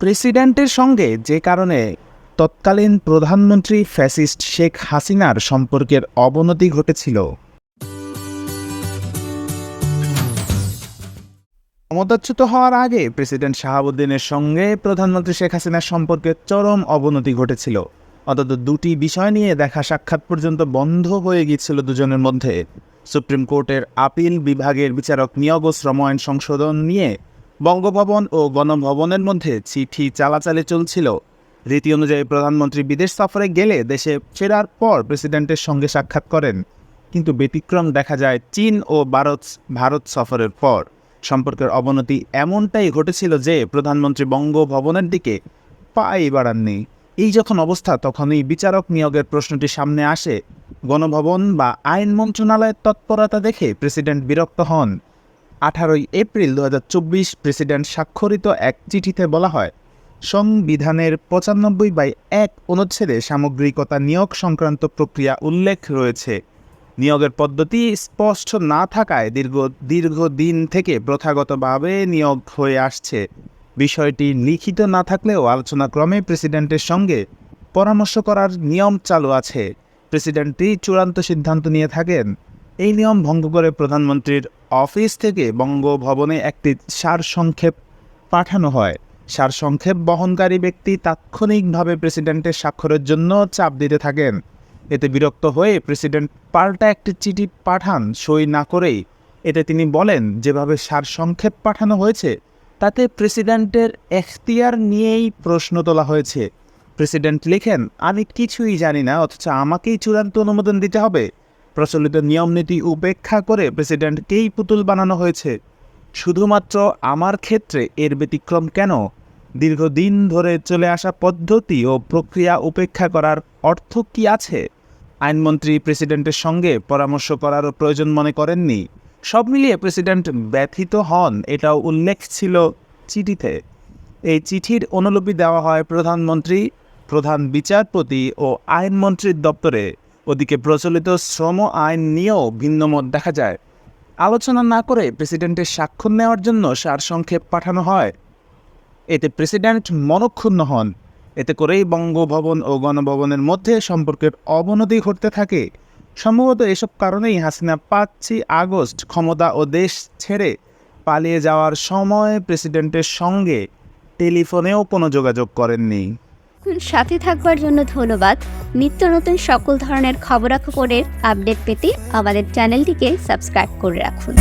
প্রেসিডেন্টের সঙ্গে যে কারণে তৎকালীন প্রধানমন্ত্রী ফ্যাসিস্ট শেখ হাসিনার সম্পর্কের অবনতি ঘটেছিল। ক্ষমতাচ্যুত হওয়ার আগে প্রেসিডেন্ট শাহাবুদ্দিনের সঙ্গে প্রধানমন্ত্রী শেখ হাসিনার সম্পর্কে চরম অবনতি ঘটেছিল। অন্তত দুটি বিষয় নিয়ে দেখা সাক্ষাৎ পর্যন্ত বন্ধ হয়ে গিয়েছিল দুজনের মধ্যে। সুপ্রিম কোর্টের আপিল বিভাগের বিচারক নিয়োগ ও শ্রম আইন সংশোধন নিয়ে বঙ্গভবন ও গণভবনের মধ্যে চিঠি চালাচালি চলছিল। রীতি অনুযায়ী প্রধানমন্ত্রী বিদেশ সফরে গেলে দেশে ফেরার পর প্রেসিডেন্টের সঙ্গে সাক্ষাৎ করেন। কিন্তু ব্যতিক্রম দেখা যায় চীন ও ভারত ভারত সফরের পর। সম্পর্কের অবনতি এমনটাই ঘটেছিল যে প্রধানমন্ত্রী বঙ্গভবনের দিকে পাই বাড়াননি। এই যখন অবস্থা, তখনই বিচারক নিয়োগের প্রশ্নটি সামনে আসে। গণভবন বা আইন মন্ত্রণালয়ের তৎপরতা দেখে প্রেসিডেন্ট বিরক্ত হন। আঠারোই এপ্রিল দু হাজার চব্বিশ প্রেসিডেন্ট স্বাক্ষরিত এক চিঠিতে বলা হয়, সংবিধানের পঁচানব্বই বাই এক অনুচ্ছেদে সামগ্রিকতা নিয়োগ সংক্রান্ত প্রক্রিয়া উল্লেখ রয়েছে। নিয়োগের পদ্ধতি স্পষ্ট না থাকায় দীর্ঘ, দীর্ঘদিন থেকে প্রথাগতভাবে নিয়োগ হয়ে আসছে। বিষয়টি লিখিত না থাকলেও আলোচনাক্রমে প্রেসিডেন্টের সঙ্গে পরামর্শ করার নিয়ম চালু আছে। প্রেসিডেন্টই চূড়ান্ত সিদ্ধান্ত নিয়ে থাকেন। এই নিয়ম ভঙ্গ করে প্রধানমন্ত্রীর অফিস থেকে বঙ্গভবনে একটি সারসংক্ষেপ পাঠানো হয়। সারসংক্ষেপ বহনকারী ব্যক্তি তাৎক্ষণিকভাবে প্রেসিডেন্টের স্বাক্ষরের জন্য চাপ দিতে থাকেন। এতে বিরক্ত হয়ে প্রেসিডেন্ট পাল্টা একটি চিঠি পাঠান সই না করেই। এতে তিনি বলেন, যেভাবে সারসংক্ষেপ পাঠানো হয়েছে, তাতে প্রেসিডেন্টের এখতিয়ার নিয়েই প্রশ্ন তোলা হয়েছে। প্রেসিডেন্ট লিখেন, আমি কিছুই জানি না, অথচ আমাকেই চূড়ান্ত অনুমোদন দিতে হবে। প্রচলিত নিয়মনীতি উপেক্ষা করে প্রেসিডেন্টকেই পুতুল বানানো হয়েছে। শুধুমাত্র আমার ক্ষেত্রে এর ব্যতিক্রম কেন? দীর্ঘদিন ধরে চলে আসা পদ্ধতি ও প্রক্রিয়া উপেক্ষা করার অর্থ কি আছে? আইনমন্ত্রী প্রেসিডেন্টের সঙ্গে পরামর্শ করারও প্রয়োজন মনে করেননি। সব মিলিয়ে প্রেসিডেন্ট ব্যথিত হন, এটাও উল্লেখ ছিল চিঠিতে। এই চিঠির অনুলিপি দেওয়া হয় প্রধানমন্ত্রী, প্রধান বিচারপতি ও আইনমন্ত্রীর দপ্তরে। ওদিকে প্রচলিত শ্রম আইন নিয়েও ভিন্নমত দেখা যায়। আলোচনা না করে প্রেসিডেন্টের স্বাক্ষর নেওয়ার জন্য সারসংক্ষেপ পাঠানো হয়। এতে প্রেসিডেন্ট মনক্ষুণ্ণ হন। এতে করেই বঙ্গভবন ও গণভবনের মধ্যে সম্পর্কের অবনতি ঘটতে থাকে। সম্ভবত এসব কারণেই হাসিনা পাঁচই আগস্ট ক্ষমতা ও দেশ ছেড়ে পালিয়ে যাওয়ার সময় প্রেসিডেন্টের সঙ্গে টেলিফোনেও কোনো যোগাযোগ করেননি। সাথে থাকবার জন্য ধন্যবাদ। নিত্য নতুন সকল ধরনের খবরাখবরের আপডেট পেতে আমাদের চ্যানেলটিকে সাবস্ক্রাইব করে রাখুন।